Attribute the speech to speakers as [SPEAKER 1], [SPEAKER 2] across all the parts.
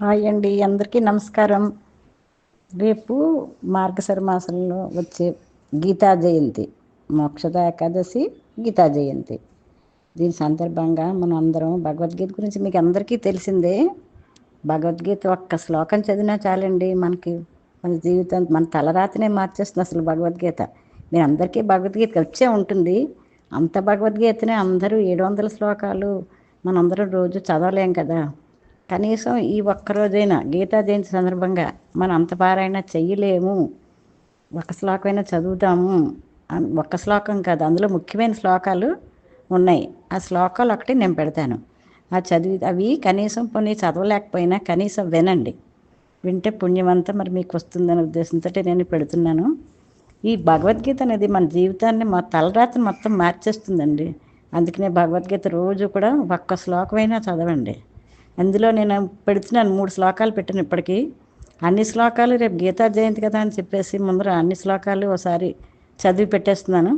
[SPEAKER 1] hi అండి అందరికీ నమస్కారం రేపు మార్గశర మాసంలో వచ్చే గీతా జయంతి మోక్షద ఏకాదశి గీతా జయంతి దీని సందర్భంగా మనం అందరం భగవద్గీత గురించి మీకు అందరికీ తెలిసిందే భగవద్గీత ఒక్క శ్లోకం చదివినా చాలండి మనకి మన జీవితం మన తలరాతినే మార్చేస్తుంది అసలు భగవద్గీత మీరు అందరికీ భగవద్గీత వచ్చే ఉంటుంది అంత భగవద్గీతనే అందరూ ఏడు వందల శ్లోకాలు మనందరం రోజు చదవలేం కదా కనీసం ఈ ఒక్కరోజైనా గీతా జయంతి సందర్భంగా మనం అంత పారాయణ చెయ్యలేము ఒక శ్లోకమైనా చదువుతాము ఒక్క శ్లోకం కాదు అందులో ముఖ్యమైన శ్లోకాలు ఉన్నాయి ఆ శ్లోకాలు ఒకటి నేను పెడతాను ఆ చదివి అవి కనీసం కొన్ని చదవలేకపోయినా కనీసం వినండి వింటే పుణ్యమంతా మరి మీకు వస్తుందనే ఉద్దేశంతో నేను పెడుతున్నాను ఈ భగవద్గీత అనేది మన జీవితాన్ని మా తలరాత్రి మొత్తం మార్చేస్తుందండి అందుకనే భగవద్గీత రోజు కూడా ఒక్క శ్లోకమైనా చదవండి అందులో నేను పెడుతున్నాను మూడు శ్లోకాలు పెట్టాను ఇప్పటికీ అన్ని శ్లోకాలు రేపు గీతా జయంతి కదా అని చెప్పేసి ముందర అన్ని శ్లోకాలు ఒకసారి చదివి పెట్టేస్తున్నాను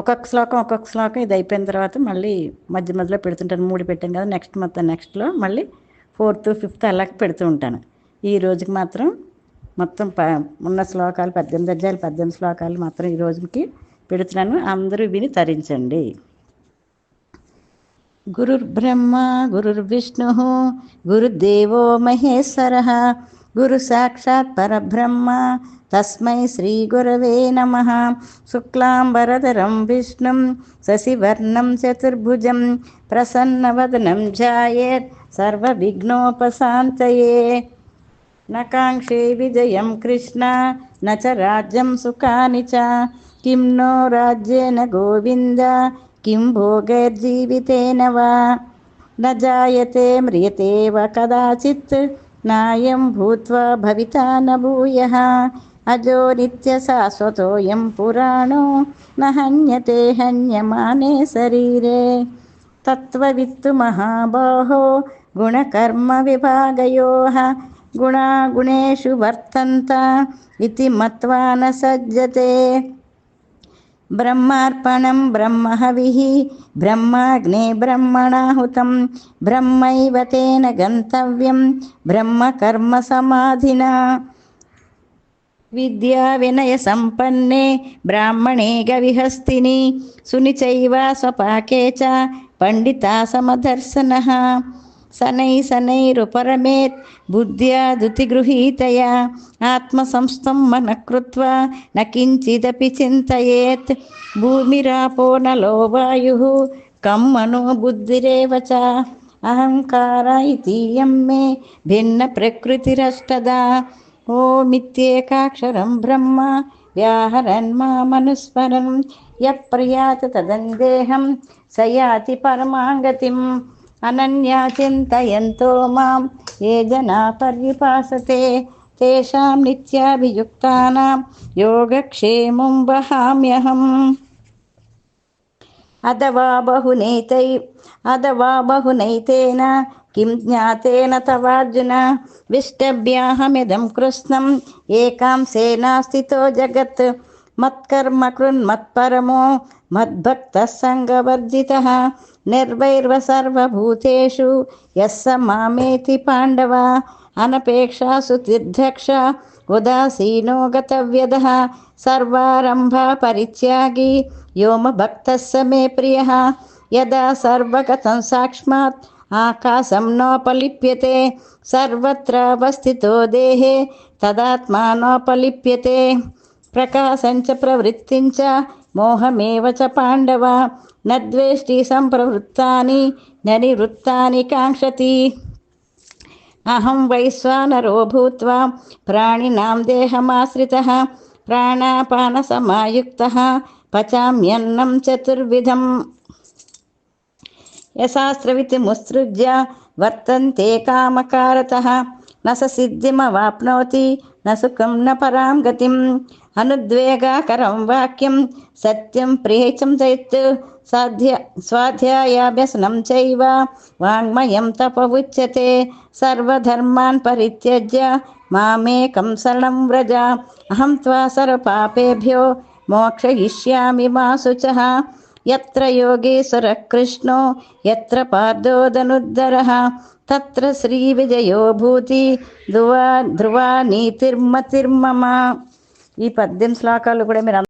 [SPEAKER 1] ఒక్కొక్క శ్లోకం ఒక్కొక్క శ్లోకం ఇది అయిపోయిన తర్వాత మళ్ళీ మధ్య మధ్యలో పెడుతుంటాను మూడు పెట్టాను కదా నెక్స్ట్ మొత్తం నెక్స్ట్లో మళ్ళీ ఫోర్త్ ఫిఫ్త్ అలాగే పెడుతూ ఉంటాను ఈ రోజుకి మాత్రం మొత్తం ప ఉన్న శ్లోకాలు పద్దెనిమిది అధ్యాయులు పద్దెనిమిది శ్లోకాలు మాత్రం ఈ రోజుకి పెడుతున్నాను అందరూ విని తరించండి
[SPEAKER 2] గురుర్బ్రహ్మ గురుర్విష్ణు గురుదేవో మహేశ్వర గురు సాక్షాత్ పరబ్రహ్మ తస్మై శ్రీ గురవే నమ శుక్లాంబరధరం విష్ణు శశివర్ణం చతుర్భుజం ప్రసన్నవదనం జాయేత్ సర్వవిఘ్నోపశాంతయే నకాంక్షే విజయం కృష్ణ నచ రాజ్యం సుఖాని చ కిం నో రాజ్యేన గోవింద किं भोगैर्जीवितेन वा न जायते म्रियते वा कदाचित् नायं भूत्वा भविता न भूयः अजो नित्यशाश्वतोऽयं पुराणो न हन्यते हन्यमाने शरीरे तत्त्ववित्तु महाबाहो गुणकर्मविभागयोः गुणागुणेषु वर्तन्त इति मत्वा न सज्जते ब्रह्मार्पणं ब्रह्महविः ब्रह्माग्ने ब्रह्मणाहुतं ब्रह्मैव तेन गन्तव्यं ब्रह्मकर्मसमाधिना विद्याविनयसम्पन्ने ब्राह्मणे गविहस्तिनि सुनिचैवा स्वपाके च समदर्शनः శనై శనైరుపరమేత్ బుద్ధ్యా ధృతిగృహీతయా ఆత్మసంస్థం మన కృత్వా నకించిదపి చింతయేత్ భూమిరాపో నలో వాయు కమ్మనో బుద్ధిరేవ చ అహంకార ఇతీయం మే భిన్న ప్రకృతిరష్టదా ఓమిత్యేకాక్షరం బ్రహ్మ వ్యాహరన్ మామనుస్మరం యప్రయాతి తదందేహం సయాతి పరమాంగతిం అనన్యా చింతయంతో మాం ఏ జనా పర్యపాసతే తేషాం నిత్యాభియుక్తానాం యోగక్షేమం వహామ్యహం అథవా బహునైతై అథవా బహునైతేన కిం జ్ఞాతేన తవార్జున విష్టభ్యాహమిదం కృష్ణం ఏకాం సేనాస్థితో జగత్ మత్కర్మ కృన్మత్పరమో मद्भक्तः सङ्गवर्जितः निर्वैर्व सर्वभूतेषु यः स मामेति पाण्डवा अनपेक्षासु तिर्ध्यक्ष उदासीनो गतव्यदः सर्वारम्भा परित्यागी व्योमभक्तः स मे प्रियः यदा सर्वगतं साक्षामात् आकाशं नोपलिप्यते सर्वत्र देहे तदात्मा नोपलिप्यते प्रकाशञ्च प्रवृत्तिञ्च మోహమేవ చ పాండవ నద్వేష్టి సంప్రవృత్తాని ననివృత్తాని కాంక్షతి అహం వైశ్వానరో భూత్వా ప్రాణినాం దేహమాశ్రిత ప్రాణాపానసమాయుక్త పచామ్యన్నం చతుర్విధం యశాస్త్రవితిముత్సృజ్య వర్తంతే కామకారత నస సిద్ధిమవాప్నోతి నసుఖం న పరాం గతిం अनुद्वेगाकरं वाक्यं सत्यं प्रेचं चेत् साध्य स्वाध्यायाभ्यसनं चैव वाङ्मयं तप उच्यते सर्वधर्मान् परित्यज्य मामेकं शरणं व्रज अहं त्वा सर्वपापेभ्यो मोक्षयिष्यामि मा शुचः यत्र योगेश्वरकृष्णो यत्र पादोदनुद्धरः तत्र श्रीविजयो भूति ध्रुवा ध्रुवा नीतिर्मतिर्मम ఈ పద్దెనిమిది శ్లోకాలు కూడా మీరు